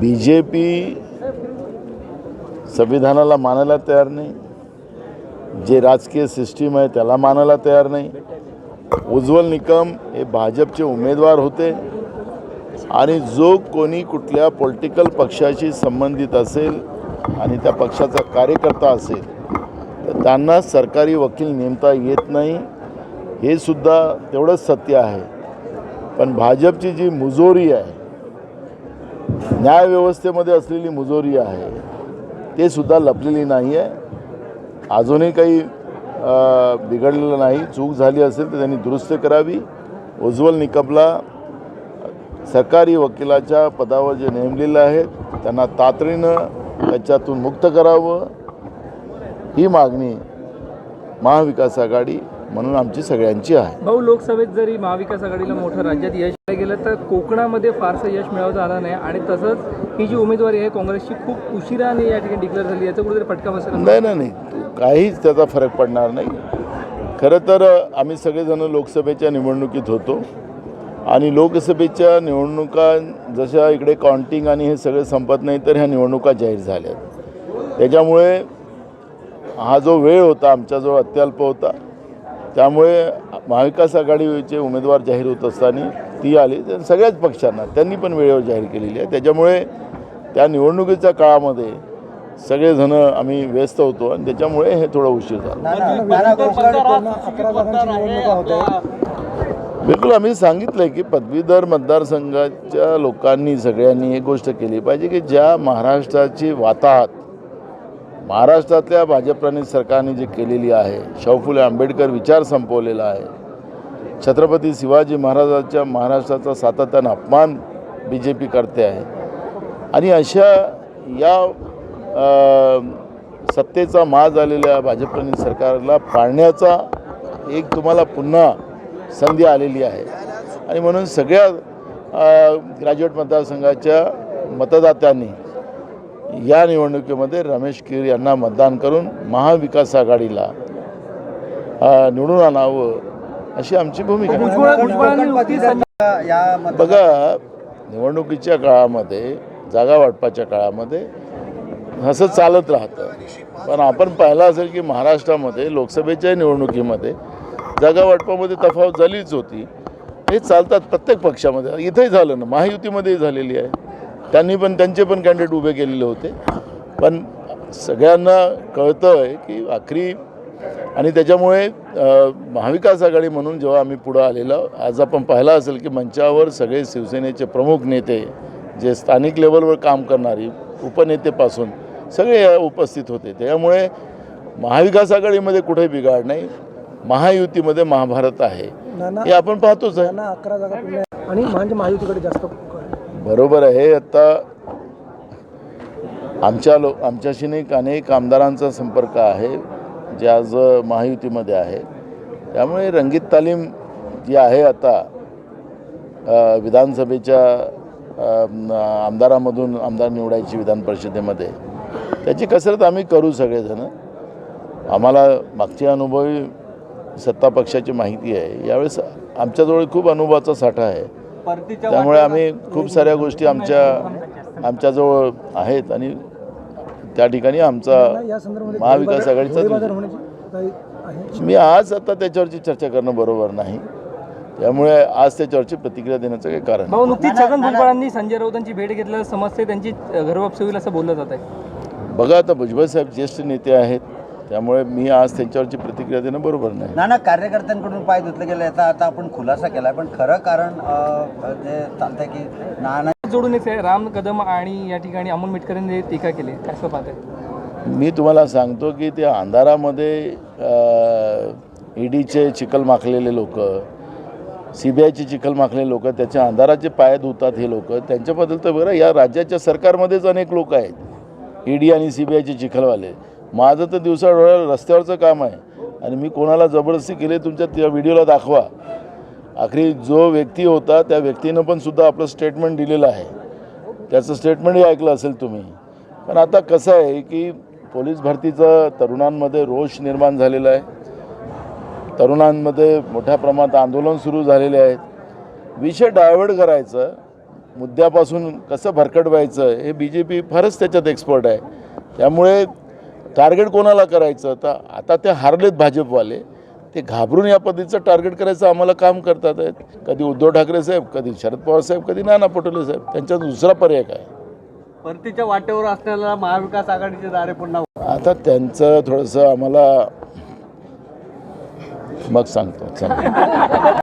B J P संविधानाला मानायला तयार नाही. जे राजकीय सिस्टीम आहे त्याला मानायला तयार नाही. उज्ज्वल निकम हे भाजपचे उमेदवार होते. आणि जो कोणी कुठल्या पॉलिटिकल पक्षाशी संबंधित असेल आणि त्या पक्षाचा कार्यकर्ता असेल तर त्यांना सरकारी वकील नेमता येत नाही. हे सुद्धा तेवढंच सत्य आहे. पण भाजपची जी मुजोरी आहे न्यायव्यवस्थेमध्ये असलेली मुजोरी आहे ते सुद्धा लपलेली नाही आहे. अजूनही काही बिघडलेलं नाही. चूक झाली असेल तर त्यांनी दुरुस्त करावी. उज्ज्वल निकमला सरकारी वकिलाच्या पदावर जे नेमलेले आहेत त्यांना तातडीनं त्याच्यातून मुक्त करावं. ही मागणी महाविकास आघाडी म्हणून आमची सगळ्यांची आहे. भाऊ लोकसभेत जरी महाविकास आघाडीला मोठं राज्यात यश गेलं तर कोकणामध्ये फारसं यश मिळवता आलं नाही. आणि तसंच ही जी उमेदवारी आहे काँग्रेसची खूप उशिराने या ठिकाणी डिक्लेअर झाली. याचा कुठेतरी फटका बसेल नाही नाही नाही. काहीच त्याचा फरक पडणार नाही. खरं तर आम्ही सगळेजण लोकसभेच्या निवडणुकीत होतो. आणि लोकसभेच्या निवडणुका जशा इकडे काउंटिंग आणि हे सगळं संपत नाही तर ह्या निवडणुका जाहीर झाल्या त्याच्यामुळे हा जो वेळ होता आमच्याजवळ अत्यल्प होता त्यामुळे महाविकास आघाडीचे उमेदवार जाहीर होत असताना ती आली. तर सगळ्याच पक्षांना त्यांनी पण वेळेवर जाहीर केलेली आहे. त्याच्यामुळे त्या निवडणुकीच्या काळामध्ये सगळेजण आम्ही व्यस्त होतो आणि त्याच्यामुळे हे थोडं उशीर झाला. बिलकुल आम्ही सांगितलं आहे की पदवीधर मतदारसंघाच्या लोकांनी सगळ्यांनी एक गोष्ट केली पाहिजे की ज्या महाराष्ट्राची वाताहत महाराष्ट्रातल्या भाजपप्रणित सरकारने जी केलेली आहे शाहू फुले आंबेडकर विचार संपवलेला आहे छत्रपती शिवाजी महाराजांच्या महाराष्ट्राचा सातत्यानं अपमान बी जे पी करते आहे. आणि अशा या सत्तेचा मा झालेल्या भाजपप्रणित सरकारला पाळण्याचा एक तुम्हाला पुन्हा संधी आलेली आहे. आणि म्हणून सगळ्या ग्रॅज्युएट मतदारसंघाच्या मतदात्यांनी या निवडणुकीमध्ये रमेश कीर यांना मतदान करून महाविकास आघाडीला निवडून आणावं अशी आमची भूमिका बघा निवडणुकीच्या काळामध्ये जागा वाटपाच्या काळामध्ये असं चालत राहतं. पण आपण पाहिलं असेल की महाराष्ट्रामध्ये लोकसभेच्या निवडणुकीमध्ये जागा वाटपामध्ये तफावत झालीच होती. हे चालतात प्रत्येक पक्षामध्ये. इथंही झालं ना महायुतीमध्येही झालेली आहे. त्यांनी पण त्यांचे पण कॅन्डिडेट उभे केलेले होते. पण सगळ्यांना कळतं आहे की आखरी आणि त्याच्यामुळे महाविकास आघाडी म्हणून जेव्हा आम्ही पुढं आलेलो आज आपण पाहिलं असेल की मंचावर सगळे शिवसेनेचे प्रमुख नेते जे स्थानिक लेवलवर काम करणारी उपनेतेपासून सगळे उपस्थित होते. त्यामुळे महाविकास आघाडीमध्ये कुठे बिघाड नाही. महायुतीमध्ये महाभारत आहे. हे आपण पाहतोच आहे. आणि म्हणजे महायुतीकडे जास्त बरोबर आहे. आता आमच्या लो आमच्याशी नाही अनेक आमदारांचा संपर्क आहे जे आज महायुतीमध्ये आहे. त्यामुळे रंगीत तालीम जी आहे आता विधानसभेच्या आमदारामधून आमदार निवडायची विधान परिषदेमध्ये त्याची कसरत आम्ही करू सगळेजण. आम्हाला मागचे अनुभवी सत्ता पक्षाची माहिती आहे. यावेळेस आमच्याजवळ खूप अनुभवाचा साठा आहे. त्यामुळे आम्ही खूप साऱ्या गोष्टी आमच्या आमच्याजवळ आहेत आणि त्या ठिकाणी आमचा महाविकास आघाडीचा मी आज आता त्याच्यावरची चर्चा करणं बरोबर नाही. त्यामुळे आज त्याच्यावरची प्रतिक्रिया देण्याचं काही कारण. भाऊ नुकतीच छगन भुजबळांनी संजय राऊतांची भेट घेतल्यास समजते त्यांची घरवापसी होईल असं बोललं जात आहे बघा आता भुजबळ साहेब ज्येष्ठ नेते आहेत. त्यामुळे मी आज त्यांच्यावरची प्रतिक्रिया देणं बरोबर नाही. नाना कार्यकर्त्यांकडून पाय धुतले गेले याचा आता आपण खुलासा केलाय. पण खरं कारण जे चालतंय की नाना जोडून आहे, राम कदम आणि या ठिकाणी अमोल मिटकरांनी टीका केली. काय असं पाहताय? मी तुम्हाला सांगतो की त्या अंधारामध्ये ईडीचे चिखल माखलेले लोक सी बी आयचे चिखल माखलेले लोक त्याच्या अंधाराचे पाय धुतात हे लोक त्यांच्याबद्दल तर बरं या राज्याच्या सरकारमध्येच अनेक लोक आहेत. ईडी आणि सी बी आयचे चिखलवाले. माझं तर दिवसा डोळ्या रस्त्यावरचं काम आहे. आणि मी कोणाला जबरदस्ती केली तुमच्या त्या व्हिडिओला दाखवा. आखरी जो व्यक्ती होता त्या व्यक्तीनं पण सुद्धा आपलं स्टेटमेंट दिलेलं आहे. त्याचं स्टेटमेंटही ऐकलं असेल तुम्ही. पण आता कसं आहे की पोलीस भरतीचं तरुणांमध्ये रोष निर्माण झालेला आहे. तरुणांमध्ये मोठ्या प्रमाणात आंदोलन सुरू झालेले आहेत. विषय डायव्हर्ट करायचं मुद्द्यापासून कसं भरकट व्हायचं हे बी जे पी फारच त्याच्यात एक्सपर्ट आहे. त्यामुळे टार्गेट कोणाला करायचं? तर आता ते हारलेत भाजपवाले. ते घाबरून या पद्धतीचं टार्गेट करायचं आम्हाला काम करतात आहेत. कधी उद्धव ठाकरे साहेब कधी शरद पवार साहेब कधी नाना पटोले साहेब. त्यांचा दुसरा पर्याय काय? परतीच्या वाटेवर असलेला महाविकास आघाडीचे दारे पुन्हा आता त्यांचं थोडंसं आम्हाला मग सांगतो चला